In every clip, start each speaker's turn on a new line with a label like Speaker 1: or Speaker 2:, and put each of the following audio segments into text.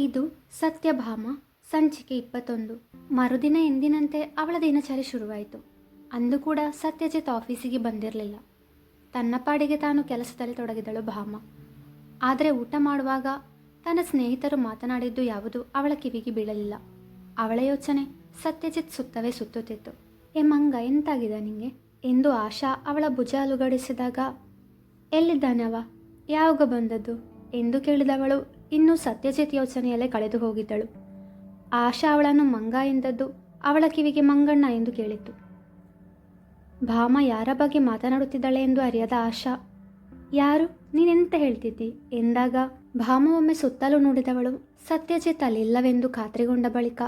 Speaker 1: ಇದು ಸತ್ಯಭಾಮ, ಸಂಚಿಕೆ ಇಪ್ಪತ್ತೊಂದು. ಮರುದಿನ ಎಂದಿನಂತೆ ಅವಳ ದಿನಚರಿ ಶುರುವಾಯಿತು. ಅಂದು ಕೂಡ ಸತ್ಯಜಿತ್ ಆಫೀಸಿಗೆ ಬಂದಿರಲಿಲ್ಲ. ತನ್ನ ಪಾಡಿಗೆ ತಾನು ಕೆಲಸದಲ್ಲಿ ತೊಡಗಿದಳು ಭಾಮ. ಆದರೆ ಊಟ ಮಾಡುವಾಗ ತನ್ನ ಸ್ನೇಹಿತರು ಮಾತನಾಡಿದ್ದು ಯಾವುದು ಅವಳ ಕಿವಿಗೆ ಬೀಳಲಿಲ್ಲ. ಅವಳ ಯೋಚನೆ ಸತ್ಯಜಿತ್ ಸುತ್ತವೇ ಸುತ್ತುತ್ತಿತ್ತು. ಏ ಮಂಗ, ಎಂತಾಗಿದೆ ನಿಂಗೆ ಎಂದು ಆಶಾ ಅವಳ ಭುಜ ಅಲುಗಡಿಸಿದಾಗ, ಎಲ್ಲಿದ್ದಾನವ? ಯಾವಾಗ ಬಂದದ್ದು ಎಂದು ಕೇಳಿದವಳು ಇನ್ನೂ ಸತ್ಯಜಿತ್ ಯೋಚನೆಯಲ್ಲೇ ಕಳೆದು ಹೋಗಿದ್ದಳು. ಆಶಾ ಅವಳನ್ನು ಮಂಗ ಎಂದದ್ದು ಅವಳ ಕಿವಿಗೆ ಮಂಗಣ್ಣ ಎಂದು ಕೇಳಿತ್ತು. ಭಾಮ ಯಾರ ಬಗ್ಗೆ ಮಾತನಾಡುತ್ತಿದ್ದಾಳೆ ಎಂದು ಅರಿಯದ ಆಶಾ, ಯಾರು? ನೀನೆಂತ ಹೇಳ್ತಿದ್ದಿ? ಎಂದಾಗ ಭಾಮ ಒಮ್ಮೆ ಸುತ್ತಲೂ ನೋಡಿದವಳು ಸತ್ಯಜಿತ್ ಅಲ್ಲಿಲ್ಲವೆಂದು ಖಾತ್ರಿಗೊಂಡ ಬಳಿಕ,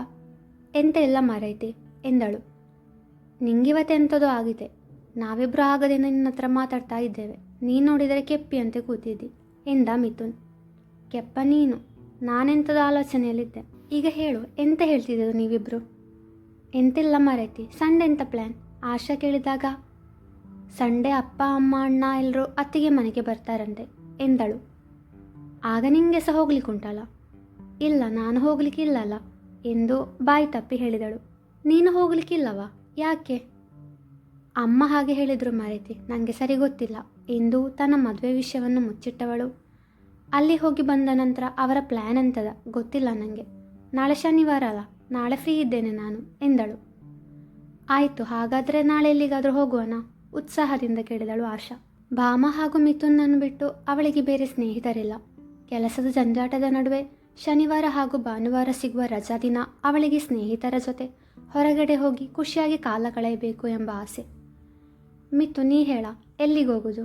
Speaker 1: ಎಂತ ಎಲ್ಲ ಮರೈತೆ? ಎಂದಳು. ನಿಂಗಿವತ್ತೆಂಥದೋ ಆಗಿದೆ. ನಾವಿಬ್ಬರು ಆಗದೆ ನಿನ್ನ ಹತ್ರ ಮಾತಾಡ್ತಾ ಇದ್ದೇವೆ. ನೀನು ನೋಡಿದರೆ ಕೆಪ್ಪಿ ಅಂತೆ ಕೂತಿದ್ದಿ, ಎಂದ ಮಿಥುನ್. ಕೆಪ್ಪ ನೀನು. ನಾನೆಂಥದ ಆಲೋಚನೆಯಲ್ಲಿದ್ದೆ. ಈಗ ಹೇಳು, ಎಂತ ಹೇಳ್ತಿದ್ದರು ನೀವಿಬ್ಬರು ಎಂತಿಲ್ಲ ಮರೈತಿ, ಸಂಡೆ ಎಂತ ಪ್ಲ್ಯಾನ್ ಆಶಾ ಕೇಳಿದಾಗ, ಸಂಡೆ ಅಪ್ಪ, ಅಮ್ಮ, ಅಣ್ಣ ಎಲ್ಲರೂ ಅತ್ತಿಗೆ ಮನೆಗೆ ಬರ್ತಾರಂತೆ ಎಂದಳು. ಆಗ ನಿಂಗೆ ಸಹ ಹೋಗ್ಲಿಕ್ಕುಂಟಲ್ಲ ಇಲ್ಲ, ನಾನು ಹೋಗ್ಲಿಕ್ಕಿಲ್ಲಲ್ಲ ಎಂದು ಬಾಯಿ ತಪ್ಪಿ ಹೇಳಿದಳು. ನೀನು ಹೋಗ್ಲಿಕ್ಕಿಲ್ಲವಾ ಯಾಕೆ? ಅಮ್ಮ ಹಾಗೆ ಹೇಳಿದರು ಮಾರೈತಿ ನನಗೆ ಸರಿ ಗೊತ್ತಿಲ್ಲ, ಎಂದು ತನ್ನ ಮದುವೆ ವಿಷಯವನ್ನು ಮುಚ್ಚಿಟ್ಟವಳು. ಅಲ್ಲಿ ಹೋಗಿ ಬಂದ ನಂತರ ಅವರ ಪ್ಲ್ಯಾನ್ ಅಂತದ ಗೊತ್ತಿಲ್ಲ ನನಗೆ ನಾಳೆ ಶನಿವಾರ ಅಲ್ಲ, ನಾಳೆ ಫ್ರೀ ಇದ್ದೇನೆ ನಾನು, ಎಂದಳು. ಆಯಿತು, ಹಾಗಾದರೆ ನಾಳೆ ಎಲ್ಲಿಗಾದರೂ ಹೋಗುವನ? ಉತ್ಸಾಹದಿಂದ ಕೇಳಿದಳು ಆಶಾ. ಭಾಮ ಹಾಗೂ ಮಿಥುನ್ನನ್ನು ಬಿಟ್ಟು ಅವಳಿಗೆ ಬೇರೆ ಸ್ನೇಹಿತರಿಲ್ಲ. ಕೆಲಸದ ಜಂಜಾಟದ ನಡುವೆ ಶನಿವಾರ ಹಾಗೂ ಭಾನುವಾರ ಸಿಗುವ ರಜಾ ದಿನ ಅವಳಿಗೆ ಸ್ನೇಹಿತರ ಜೊತೆ ಹೊರಗಡೆ ಹೋಗಿ ಖುಷಿಯಾಗಿ ಕಾಲ ಕಳೆಯಬೇಕು ಎಂಬ ಆಸೆ. ಮಿಥುನ್, ನೀ ಹೇಳ ಎಲ್ಲಿಗೋಗುದು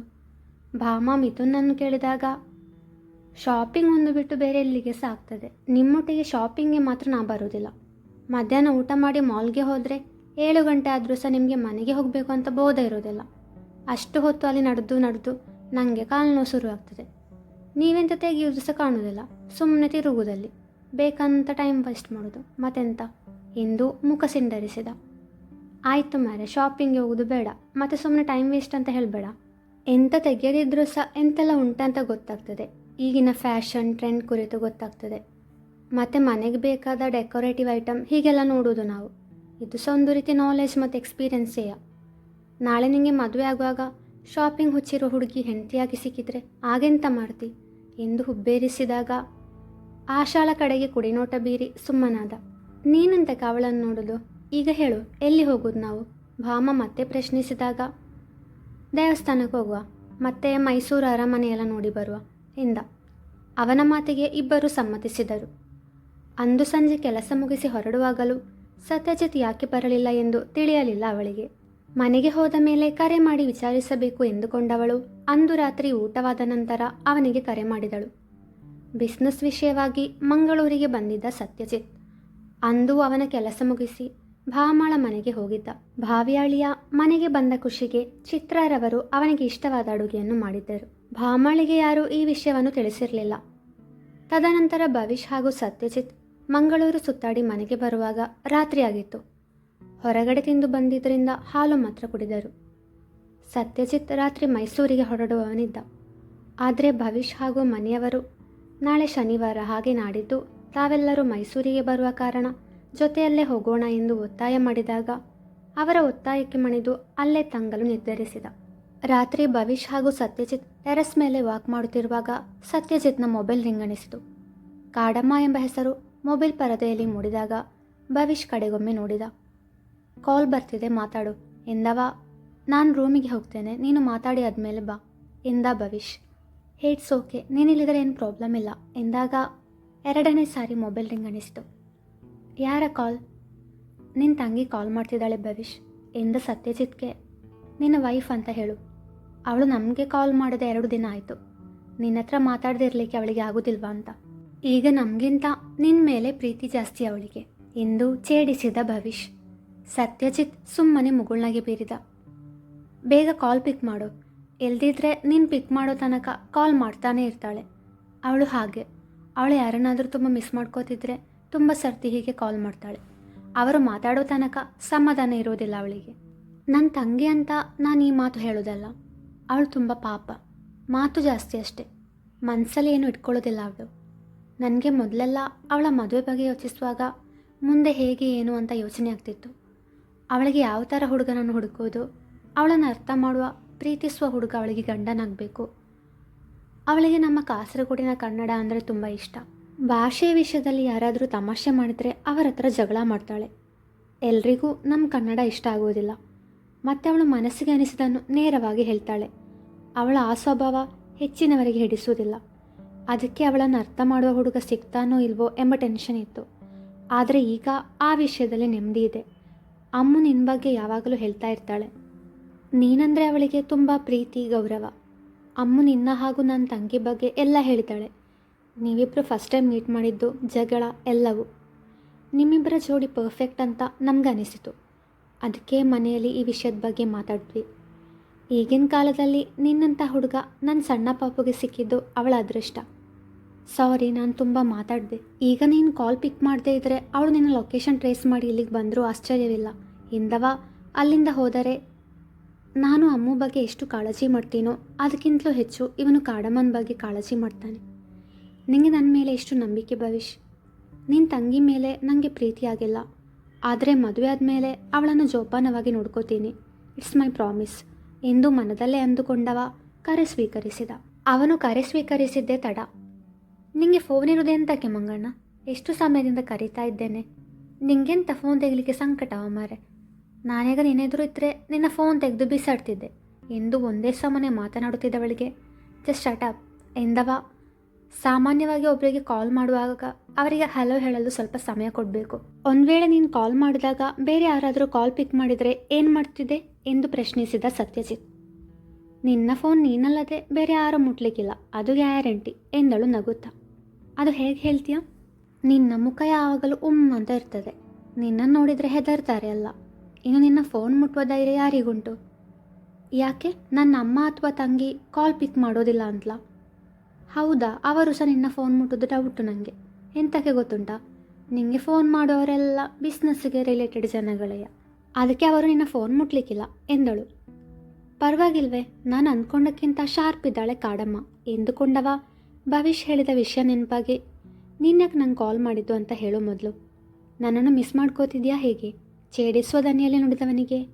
Speaker 1: ಭಾಮ ಮಿಥುನ್ನನ್ನು ಕೇಳಿದಾಗ ಶಾಪಿಂಗ್ ಒಂದು ಬಿಟ್ಟು ಬೇರೆ ಎಲ್ಲಿಗೆ ಸಹ ಆಗ್ತದೆ. ನಿಮ್ಮೊಟ್ಟಿಗೆ ಶಾಪಿಂಗ್ಗೆ ಮಾತ್ರ ನಾ ಬರೋದಿಲ್ಲ ಮಧ್ಯಾಹ್ನ ಊಟ ಮಾಡಿ ಮಾಲ್ಗೆ ಹೋದರೆ ಏಳು ಗಂಟೆ ಆದರೂ ಸಹ ನಿಮಗೆ ಮನೆಗೆ ಹೋಗಬೇಕು ಅಂತ ಬೋಧ ಇರೋದಿಲ್ಲ ಅಷ್ಟು ಹೊತ್ತು ಅಲ್ಲಿ ನಡೆದು ನಡೆದು ನನಗೆ ಕಾಲು ನೋವು ಶುರು ಆಗ್ತದೆ. ನೀವೆಂತ ತೆಗೆಯೋದು ಸಹ ಕಾಣೋದಿಲ್ಲ ಸುಮ್ಮನೆ ತಿರುಗುದಲ್ಲಿ ಬೇಕಂತ ಟೈಮ್ ವೇಸ್ಟ್ ಮಾಡೋದು ಮತ್ತೆಂತ? ಎಂದು ಮುಖ ಸಿಂಡರಿಸಿದ. ಆಯಿತು ಮಾರೆ ಶಾಪಿಂಗ್ಗೆ ಹೋಗೋದು ಬೇಡ. ಮತ್ತು ಸುಮ್ಮನೆ ಟೈಮ್ ವೇಸ್ಟ್ ಅಂತ ಹೇಳಬೇಡ. ಎಂತ ತೆಗೆಯದಿದ್ರೂ ಸಹ ಎಂತೆಲ್ಲ ಉಂಟಂತ ಗೊತ್ತಾಗ್ತದೆ. ಈಗಿನ ಫ್ಯಾಷನ್ ಟ್ರೆಂಡ್ ಕುರಿತು ಗೊತ್ತಾಗ್ತದೆ. ಮತ್ತು ಮನೆಗೆ ಬೇಕಾದ ಡೆಕೋರೇಟಿವ್ ಐಟಮ್ ಹೀಗೆಲ್ಲ ನೋಡೋದು ನಾವು. ಇದು ಸಹ ಒಂದು ರೀತಿ ನಾಲೆಜ್ ಮತ್ತು ಎಕ್ಸ್ಪೀರಿಯನ್ಸೇಯ ನಾಳೆ ನಿಮಗೆ ಮದುವೆ ಆಗುವಾಗ ಶಾಪಿಂಗ್ ಹುಚ್ಚಿರೋ ಹುಡುಗಿ ಹೆಂಡತಿಯಾಗಿ ಸಿಕ್ಕಿದ್ರೆ ಆಗೆಂತ ಮಾಡ್ತಿ? ಎಂದು ಹುಬ್ಬೇರಿಸಿದಾಗ ಆಶಾಳ ಕಡೆಗೆ ಕುಡಿನೋಟ ಬೀರಿ ಸುಮ್ಮನಾದ. ನೀನಂತೆ ಕಾವಳನ್ನು ನೋಡೋದು? ಈಗ ಹೇಳು, ಎಲ್ಲಿ ಹೋಗೋದು ನಾವು? ಭಾಮ ಮತ್ತೆ ಪ್ರಶ್ನಿಸಿದಾಗ, ದೇವಸ್ಥಾನಕ್ಕೆ ಹೋಗುವ. ಮತ್ತೆ ಮೈಸೂರು ಅರಮನೆಯೆಲ್ಲ ನೋಡಿ ಬರುವ. ಎಂದ. ಅವನ ಮಾತಿಗೆ ಇಬ್ಬರು ಸಮ್ಮತಿಸಿದರು. ಅಂದು ಸಂಜೆ ಕೆಲಸ ಮುಗಿಸಿ ಹೊರಡುವಾಗಲೂ ಸತ್ಯಜಿತ್ ಯಾಕೆ ಬರಲಿಲ್ಲ ಎಂದು ತಿಳಿಯಲಿಲ್ಲ ಅವಳಿಗೆ. ಮನೆಗೆ ಹೋದ ಮೇಲೆ ಕರೆ ಮಾಡಿ ವಿಚಾರಿಸಬೇಕು ಎಂದುಕೊಂಡವಳು ಅಂದು ರಾತ್ರಿ ಊಟವಾದ ನಂತರ ಅವನಿಗೆ ಕರೆ ಮಾಡಿದಳು. ಬಿಸ್ನೆಸ್ ವಿಷಯವಾಗಿ ಮಂಗಳೂರಿಗೆ ಬಂದಿದ್ದ ಸತ್ಯಜಿತ್ ಅಂದು ಅವನ ಕೆಲಸ ಮುಗಿಸಿ ಭಾಮಾಳ ಮನೆಗೆ ಹೋಗಿದ್ದ. ಭಾವ್ಯಾಳಿಯ ಮನೆಗೆ ಬಂದ ಖುಷಿಗೆ ಚಿತ್ರಾರವರು ಅವನಿಗೆ ಇಷ್ಟವಾದ ಅಡುಗೆಯನ್ನು ಮಾಡಿದ್ದರು. ಭಾಮಾಳಿಗೆ ಯಾರೂ ಈ ವಿಷಯವನ್ನು ತಿಳಿಸಿರಲಿಲ್ಲ. ತದನಂತರ ಭವಿಷ್ ಹಾಗೂ ಸತ್ಯಜಿತ್ ಮಂಗಳೂರು ಸುತ್ತಾಡಿ ಮನೆಗೆ ಬರುವಾಗ ರಾತ್ರಿಯಾಗಿತ್ತು. ಹೊರಗಡೆ ತಿಂದು ಬಂದಿದ್ದರಿಂದ ಹಾಲು ಮಾತ್ರ ಕುಡಿದರು. ಸತ್ಯಜಿತ್ ರಾತ್ರಿ ಮೈಸೂರಿಗೆ ಹೊರಡುವವನಿದ್ದ. ಆದರೆ ಭವಿಷ್ ಹಾಗೂ ಮನೆಯವರು ನಾಳೆ ಶನಿವಾರ ಹಾಗೆ ನಾಡಿದ್ದು ತಾವೆಲ್ಲರೂ ಮೈಸೂರಿಗೆ ಬರುವ ಕಾರಣ ಜೊತೆಯಲ್ಲೇ ಹೋಗೋಣ ಎಂದು ಒತ್ತಾಯ ಮಾಡಿದಾಗ ಅವರ ಒತ್ತಾಯಕ್ಕೆ ಮಣಿದು ಅಲ್ಲೇ ತಂಗಲು ನಿರ್ಧರಿಸಿದ. ರಾತ್ರಿ ಭವಿಷ್ ಹಾಗೂ ಸತ್ಯಜಿತ್ ಟೆರೆಸ್ ಮೇಲೆ ವಾಕ್ ಮಾಡುತ್ತಿರುವಾಗ ಸತ್ಯಜಿತ್ನ ಮೊಬೈಲ್ ರಿಂಗಣಿಸಿತು. ಕಾಡಮ್ಮ ಎಂಬ ಹೆಸರು ಮೊಬೈಲ್ ಪರದೆಯಲ್ಲಿ ಮೂಡಿದಾಗ ಭವಿಷ್ ಕಡೆಗೊಮ್ಮೆ ನೋಡಿದ. ಕಾಲ್ ಬರ್ತಿದೆ, ಮಾತಾಡು. ಎಂದವ ನಾನು ರೂಮಿಗೆ ಹೋಗ್ತೇನೆ, ನೀನು ಮಾತಾಡಿ ಆದಮೇಲೆ ಬಾ. ಎಂದ ಭವಿಷ್. ಹೇಟ್ಸ್ ಓಕೆ, ನೀನಿಲ್ಲಿದ್ರೆ ಏನು ಪ್ರಾಬ್ಲಮ್ ಇಲ್ಲ. ಎಂದಾಗ ಎರಡನೇ ಸಾರಿ ಮೊಬೈಲ್ ರಿಂಗಣಿಸಿತು. ಯಾರ ಕಾಲ್? ನಿನ್ನ ತಂಗಿ ಕಾಲ್ ಮಾಡ್ತಿದ್ದಾಳೆ ಭವಿಷ್. ಎಂದ ಸತ್ಯಜಿತ್ಗೆ. ನಿನ್ನ ವೈಫ್ ಅಂತ ಹೇಳು. ಅವಳು ನಮಗೆ ಕಾಲ್ ಮಾಡಿದ ಎರಡು ದಿನ ಆಯಿತು. ನಿನ್ನ ಹತ್ರ ಮಾತಾಡದಿರ್ಲಿಕ್ಕೆ ಅವಳಿಗೆ ಆಗೋದಿಲ್ವಾ ಅಂತ. ಈಗ ನಮಗಿಂತ ನಿನ್ನ ಮೇಲೆ ಪ್ರೀತಿ ಜಾಸ್ತಿ ಅವಳಿಗೆ. ಎಂದು ಛೇಡಿಸಿದ ಭವಿಷ್. ಸತ್ಯಜಿತ್ ಸುಮ್ಮನೆ ಮುಗುಳ್ನಾಗೆ ಬೀರಿದ. ಬೇಗ ಕಾಲ್ ಪಿಕ್ ಮಾಡು. ಎಲ್ದಿದ್ರೆ ನೀನು ಪಿಕ್ ಮಾಡೋ ತನಕ ಕಾಲ್ ಮಾಡ್ತಾನೆ ಇರ್ತಾಳೆ. ಅವಳು ಹಾಗೆ. ಅವಳು ಯಾರನ್ನಾದರೂ ತುಂಬ ಮಿಸ್ ಮಾಡ್ಕೋತಿದ್ರೆ ತುಂಬ ಸರ್ತಿ ಹೀಗೆ ಕಾಲ್ ಮಾಡ್ತಾಳೆ. ಅವರು ಮಾತಾಡೋ ತನಕ ಸಮಾಧಾನ ಇರೋದಿಲ್ಲ ಅವಳಿಗೆ. ನನ್ನ ತಂಗಿ ಅಂತ ನಾನು ಈ ಮಾತು ಹೇಳೋದಲ್ಲ. ಅವಳು ತುಂಬ ಪಾಪ. ಮಾತು ಜಾಸ್ತಿ ಅಷ್ಟೆ. ಮನಸ್ಸಲ್ಲಿ ಏನು ಇಟ್ಕೊಳ್ಳೋದಿಲ್ಲ ಅವಳು. ನನಗೆ ಮೊದಲೆಲ್ಲ ಅವಳ ಮದುವೆ ಬಗ್ಗೆ ಯೋಚಿಸುವಾಗ ಮುಂದೆ ಹೇಗೆ, ಏನು ಅಂತ ಯೋಚನೆ ಆಗ್ತಿತ್ತು. ಅವಳಿಗೆ ಯಾವ ಥರ ಹುಡುಗನನ್ನು ಹುಡುಕೋದು ಅವಳನ್ನು ಅರ್ಥ ಮಾಡುವ, ಪ್ರೀತಿಸುವ ಹುಡುಗ ಅವಳಿಗೆ ಗಂಡನಾಗಬೇಕು. ಅವಳಿಗೆ ನಮ್ಮ ಕಾಸರಗೋಡಿನ ಕನ್ನಡ ಅಂದರೆ ತುಂಬ ಇಷ್ಟ. ಭಾಷೆಯ ವಿಷಯದಲ್ಲಿ ಯಾರಾದರೂ ತಮಾಷೆ ಮಾಡಿದರೆ ಅವರ ಹತ್ರ ಜಗಳ ಮಾಡ್ತಾಳೆ. ಎಲ್ರಿಗೂ ನಮ್ಮ ಕನ್ನಡ ಇಷ್ಟ ಆಗೋದಿಲ್ಲ. ಮತ್ತು ಅವಳು ಮನಸ್ಸಿಗೆ ಅನಿಸಿದನ್ನು ನೇರವಾಗಿ ಹೇಳ್ತಾಳೆ. ಅವಳ ಆ ಸ್ವಭಾವ ಹೆಚ್ಚಿನವರಿಗೆ ಹಿಡಿಸುವುದಿಲ್ಲ. ಅದಕ್ಕೆ ಅವಳನ್ನು ಅರ್ಥ ಮಾಡುವ ಹುಡುಗ ಸಿಗ್ತಾನೋ ಇಲ್ವೋ ಎಂಬ ಟೆನ್ಷನ್ ಇತ್ತು. ಆದರೆ ಈಗ ಆ ವಿಷಯದಲ್ಲಿ ನೆಮ್ಮದಿ ಇದೆ. ಅಮ್ಮು ನಿನ್ನ ಬಗ್ಗೆ ಯಾವಾಗಲೂ ಹೇಳ್ತಾ ಇರ್ತಾಳೆ. ನೀನಂದರೆ ಅವಳಿಗೆ ತುಂಬ ಪ್ರೀತಿ, ಗೌರವ. ಅಮ್ಮು ನಿನ್ನ ಹಾಗೂ ನನ್ನ ತಂಗಿ ಬಗ್ಗೆ ಎಲ್ಲ ಹೇಳಿದ್ದಾಳೆ. ನೀವಿಬ್ಬರು ಫಸ್ಟ್ ಟೈಮ್ ಮೀಟ್ ಮಾಡಿದ್ದು ಜಗಳ ಎಲ್ಲವೂ. ನಿಮ್ಮಿಬ್ಬರ ಜೋಡಿ ಪರ್ಫೆಕ್ಟ್ ಅಂತ ನಮ್ಗೆ ಅನಿಸಿತು. ಅದಕ್ಕೆ ಮನೆಯಲ್ಲಿ ಈ ವಿಷಯದ ಬಗ್ಗೆ ಮಾತಾಡಿದ್ವಿ. ಈಗಿನ ಕಾಲದಲ್ಲಿ ನಿನ್ನಂಥ ಹುಡುಗ ನನ್ನ ಸಣ್ಣ ಪಾಪುಗೆ ಸಿಕ್ಕಿದ್ದು ಅವಳ ಅದೃಷ್ಟ. ಸಾರಿ ನಾನು ತುಂಬ ಮಾತಾಡಿದೆ. ಈಗ ನೀನು ಕಾಲ್ ಪಿಕ್ ಮಾಡದೇ ಇದ್ದರೆ ಅವಳು ನಿನ್ನ ಲೊಕೇಶನ್ ಟ್ರೇಸ್ ಮಾಡಿ ಇಲ್ಲಿಗೆ ಬಂದರೂ ಆಶ್ಚರ್ಯವಿಲ್ಲ. ಹಿಂದವ? ಅಲ್ಲಿಂದ ಹೋದರೆ ನಾನು ಅಮ್ಮ ಬಗ್ಗೆ ಎಷ್ಟು ಕಾಳಜಿ ಮಾಡ್ತೀನೋ ಅದಕ್ಕಿಂತಲೂ ಹೆಚ್ಚು ಇವನು ಕಾಡಮ್ಮನ ಬಗ್ಗೆ ಕಾಳಜಿ ಮಾಡ್ತಾನೆ. ನಿನಗೆ ನನ್ನ ಮೇಲೆ ಎಷ್ಟು ನಂಬಿಕೆ ಭವಿಷ್ ನಿನ್ನ ತಂಗಿ ಮೇಲೆ ನನಗೆ ಪ್ರೀತಿ ಆಗಿಲ್ಲ. ಆದರೆ ಮದುವೆ ಆದಮೇಲೆ ಅವಳನ್ನು ಜೋಪಾನವಾಗಿ ನೋಡ್ಕೋತೀನಿ. ಇಟ್ಸ್ ಮೈ ಪ್ರಾಮಿಸ್ ಎಂದು ಮನದಲ್ಲೇ ಅಂದುಕೊಂಡವ ಕರೆ ಸ್ವೀಕರಿಸಿದ. ಅವನು ಕರೆ ಸ್ವೀಕರಿಸಿದ್ದೆ ತಡ. ನಿಂಗೆ ಫೋನ್ ಇರೋದೆ ಅಂತಕ್ಕೆ ಮಂಗಣ್ಣ? ಎಷ್ಟು ಸಮಯದಿಂದ ಕರೀತಾ ಇದ್ದೇನೆ? ನಿಂಗೆಂತ ಫೋನ್ ತೆಗಲಿಕ್ಕೆ ಸಂಕಟವ ಮಾರೆ. ನಾನೀಗ ನಿನ್ನೆದುರು ಇದ್ದರೆ ನಿನ್ನ ಫೋನ್ ತೆಗೆದು ಬಿಸಾಡ್ತಿದ್ದೆ. ಎಂದು ಒಂದೇ ಸಮನೆ ಮಾತನಾಡುತ್ತಿದ್ದವಳಿಗೆ ಜಸ್ಟ್ ಶಟಪ್ ಎಂದವ. ಸಾಮಾನ್ಯವಾಗಿ ಒಬ್ಬರಿಗೆ ಕಾಲ್ ಮಾಡುವಾಗ ಅವರಿಗೆ ಹಲೋ ಹೇಳಲು ಸ್ವಲ್ಪ ಸಮಯ ಕೊಡಬೇಕು. ಒಂದು ವೇಳೆ ನೀನು ಕಾಲ್ ಮಾಡಿದಾಗ ಬೇರೆ ಯಾರಾದರೂ ಕಾಲ್ ಪಿಕ್ ಮಾಡಿದರೆ ಏನು ಮಾಡ್ತಿದ್ದೆ ಎಂದು ಪ್ರಶ್ನಿಸಿದ ಸತ್ಯಜಿತ್. ನಿನ್ನ ಫೋನ್ ನೀನಲ್ಲದೆ ಬೇರೆ ಯಾರೂ ಮುಟ್ಲಿಕ್ಕಿಲ್ಲ, ಅದು ಗ್ಯಾರಂಟಿ ಎಂದಳು ನಗುತ್ತಾ. ಅದು ಹೇಗೆ ಹೇಳ್ತೀಯ? ನಿನ್ನ ಮುಖ ಯಾವಾಗಲೂ ಉಮ್ ಅಂತ ಇರ್ತದೆ. ನಿನ್ನನ್ನು ನೋಡಿದರೆ ಹೆದರ್ತಾರೆ ಅಲ್ಲ. ಇನ್ನು ನಿನ್ನ ಫೋನ್ ಮುಟ್ಟುವ ಧೈರ್ಯ ಯಾರಿಗುಂಟು? ಯಾಕೆ? ನನ್ನ ಅಮ್ಮ ಅಥವಾ ತಂಗಿ ಕಾಲ್ ಪಿಕ್ ಮಾಡೋದಿಲ್ಲ ಅಂತಲಾ ಹೌದಾ, ಅವರು ಸಹ ನಿನ್ನ ಫೋನ್ ಮುಟ್ಟೋದು ಡೌಟು ನನಗೆ ಎಂತಕ್ಕೆ ಗೊತ್ತುಂಟಾ? ನಿಮಗೆ ಫೋನ್ ಮಾಡೋರೆಲ್ಲ ಬಿಸ್ನೆಸ್ಗೆ ರಿಲೇಟೆಡ್ ಜನಗಳಯ್ಯ. ಅದಕ್ಕೆ ಅವರು ನಿನ್ನ ಫೋನ್ ಮುಟ್ಲಿಕ್ಕಿಲ್ಲ, ಎಂದಳು. ಪರವಾಗಿಲ್ವೇ, ನಾನು ಅಂದ್ಕೊಂಡಕ್ಕಿಂತ ಶಾರ್ಪ್ ಇದ್ದಾಳೆ ಕಾಡಮ್ಮ. ಎಂದುಕೊಂಡವ? ಭವಿಷ್ ಹೇಳಿದ ವಿಷಯ ನೆನಪಾಗಿ ನಿನ್ನಕ್ಕೆ ನಂಗೆ ಕಾಲ್ ಮಾಡಿದ್ದು ಅಂತ ಹೇಳೋ ಮೊದಲು. ನನ್ನನ್ನು ಮಿಸ್ ಮಾಡ್ಕೋತಿದ್ಯಾ ಹೇಗೆ? ಛೇಡಿಸುವ ದನಿಯಲ್ಲಿ ನುಡಿದವನಿಗೆ?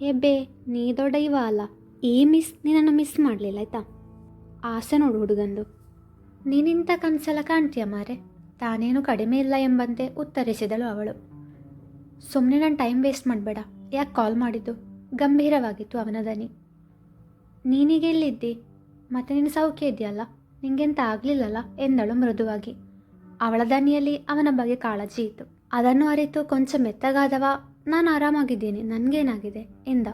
Speaker 1: ಎಬ್ಬೆ, ನೀ ದೊಡ್ಡ ಇವ ಅಲ್ಲ. ಈ ಮಿಸ್ ನಿನ್ನನ್ನು ಮಿಸ್ ಮಾಡಲಿಲ್ಲ, ಆಯ್ತಾ? ಆಸೆ ನೋಡು ಹುಡುಗಂದು. ನೀನಿಂಥ ಕನಸೆಲ್ಲ ಕಾಣ್ತೀಯ ಮಾರೆ? ತಾನೇನು ಕಡಿಮೆ ಇಲ್ಲ ಎಂಬಂತೆ ಉತ್ತರಿಸಿದಳು ಅವಳು. ಸುಮ್ಮನೆ ನಾನು ಟೈಮ್ ವೇಸ್ಟ್ ಮಾಡಬೇಡ. ಯಾಕೆ ಕಾಲ್ ಮಾಡಿದ್ದು? ಗಂಭೀರವಾಗಿತ್ತು ಅವನ ದನಿ ನೀನೀಗ ಎಲ್ಲಿದ್ದಿ? ಮತ್ತೆ ನೀನು ಸೌಖ್ಯ ಇದೆಯಲ್ಲ? ನಿಂಗೆಂತ ಆಗಲಿಲ್ಲಲ್ಲ? ಎಂದಳು ಮೃದುವಾಗಿ. ಅವಳ ದನಿಯಲ್ಲಿ ಅವನ ಬಗ್ಗೆ ಕಾಳಜಿ ಇತ್ತು. ಅದನ್ನು ಅರಿತು ಕೊಂಚ ಮೆತ್ತಗಾದವ, ನಾನು ಆರಾಮಾಗಿದ್ದೀನಿ. ನನಗೇನಾಗಿದೆ? ಎಂದ.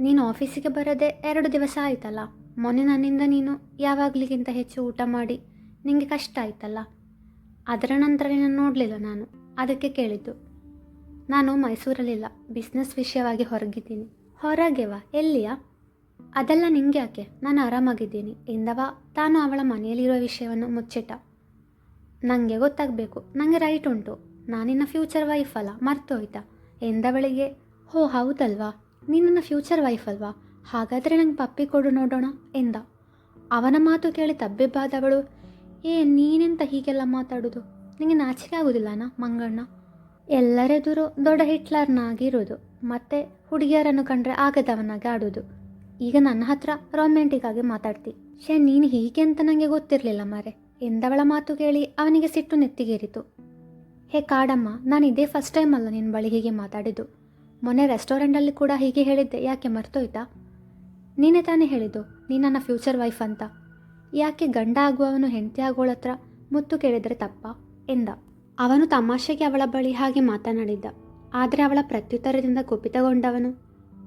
Speaker 1: ನೀನು ಆಫೀಸಿಗೆ ಬರದೆ ಎರಡು ದಿವಸ ಆಯ್ತಲ್ಲ? ಮೊನ್ನೆ ನನ್ನಿಂದ ನೀನು ಯಾವಾಗಲಿಗಿಂತ ಹೆಚ್ಚು ಊಟ ಮಾಡಿ ನಿಂಗೆ ಕಷ್ಟ ಆಯ್ತಲ್ಲ? ಅದರ ನಂತರ ನಾನು ನೋಡಲಿಲ್ಲ ನಾನು. ಅದಕ್ಕೆ ಕೇಳಿದ್ದು. ನಾನು ಮೈಸೂರಲ್ಲಿಲ್ಲ. ಬಿಸ್ನೆಸ್ ವಿಷಯವಾಗಿ ಹೊರಗಿದ್ದೀನಿ. ಹೊರಗೆವಾ ಎಲ್ಲಿಯಾ? ಅದೆಲ್ಲ ನಿಂಗೆ ಯಾಕೆ? ನಾನು ಆರಾಮಾಗಿದ್ದೀನಿ. ಎಂದವ ತಾನು ಅವಳ ಮನೆಯಲ್ಲಿರುವ ವಿಷಯವನ್ನು ಮುಚ್ಚಿಟ್ಟ. ನನಗೆ ಗೊತ್ತಾಗಬೇಕು. ನನಗೆ ರೈಟ್ ಉಂಟು. ನಾನಿನ್ನ ಫ್ಯೂಚರ್ ವೈಫ್ ಅಲ್ಲ. ಮರ್ತೋಯ್ತಾ? ಎಂದವಳಿಗೆ ಹೋ, ಹೌದಲ್ವಾ? ನೀನು ನನ್ನ ಫ್ಯೂಚರ್ ವೈಫ್ ಅಲ್ವಾ? ಹಾಗಾದರೆ ನಂಗೆ ಪಪ್ಪಿ ಕೊಡು ನೋಡೋಣ, ಎಂದ. ಅವನ ಮಾತು ಕೇಳಿ ತಬ್ಬಿಬ್ಬಾದವಳು, ಏ, ನೀನೆಂತ ಹೀಗೆಲ್ಲ ಮಾತಾಡೋದು? ನಿನಗೆ ನಾಚಿಕೆ ಆಗೋದಿಲ್ಲನಾ, ಮಂಗಣ್ಣ? ಎಲ್ಲರೆದುರು ದೊಡ್ಡ ಹಿಟ್ಲರ್ನಾಗಿರೋದು, ಮತ್ತೆ ಹುಡುಗಿಯರನ್ನು ಕಂಡ್ರೆ ಆಗದವನಾಗಿ ಆಡೋದು. ಈಗ ನನ್ನ ಹತ್ರ ರೊಮ್ಯಾಂಟಿಕ್ ಆಗಿ ಮಾತಾಡ್ತಿ. ಶೇ ನೀನು ಹೀಗೆ ಅಂತ ನನಗೆ ಗೊತ್ತಿರಲಿಲ್ಲ ಮಾರೆ, ಎಂದವಳ ಮಾತು ಕೇಳಿ ಅವನಿಗೆ ಸಿಟ್ಟು ನೆತ್ತಿಗೇರಿತು. ಹೇ, ಕಾಡಮ್ಮ, ನಾನು ಇದೇ ಫಸ್ಟ್ ಟೈಮ್ ಅಲ್ಲ ನಿನ್ನ ಬಳಿ ಹೀಗೆ ಮಾತಾಡಿದ್ದು. ಮೊನ್ನೆ ರೆಸ್ಟೋರೆಂಟಲ್ಲಿ ಕೂಡ ಹೀಗೆ ಹೇಳಿದ್ದೆ, ಯಾಕೆ ಮರ್ತೋಯ್ತಾ? ನೀನೇ ತಾನೇ ಹೇಳಿದ್ದು, ನೀ ನನ್ನ ಫ್ಯೂಚರ್ ವೈಫ್ ಅಂತ. ಯಾಕೆ ಗಂಡ ಆಗುವವನು ಹೆಂಡತಿ ಆಗೋಳತ್ರ ಮುತ್ತು ಕೇಳಿದರೆ ತಪ್ಪ ಎಂದ. ಅವನು ತಮಾಷೆಗೆ ಅವಳ ಬಳಿ ಹಾಗೆ ಮಾತನಾಡಿದ್ದ. ಆದರೆ ಅವಳ ಪ್ರತ್ಯುತ್ತರದಿಂದ ಕುಪಿತಗೊಂಡವನು.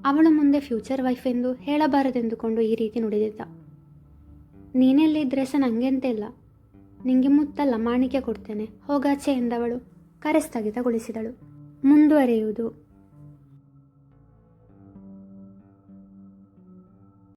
Speaker 1: ಅವಳು ಮುಂದೆ ಫ್ಯೂಚರ್ ವೈಫ್ ಎಂದು ಹೇಳಬಾರದೆಂದುಕೊಂಡು ಈ ರೀತಿ ನುಡಿದಿದ್ದ. ನೀನೆಲ್ಲಿದ್ದರೆ ಸಹ ನನಗೆಂತ ಇಲ್ಲ. ನಿಂಗೆ ಮುತ್ತ ಲಮಾಣಿಕೆ ಕೊಡ್ತೇನೆ, ಹೋಗಾಚೆ ಎಂದವಳು ಕರೆ ಸ್ಥಗಿತಗೊಳಿಸಿದಳು ಮುಂದುವರಿಯುವುದು.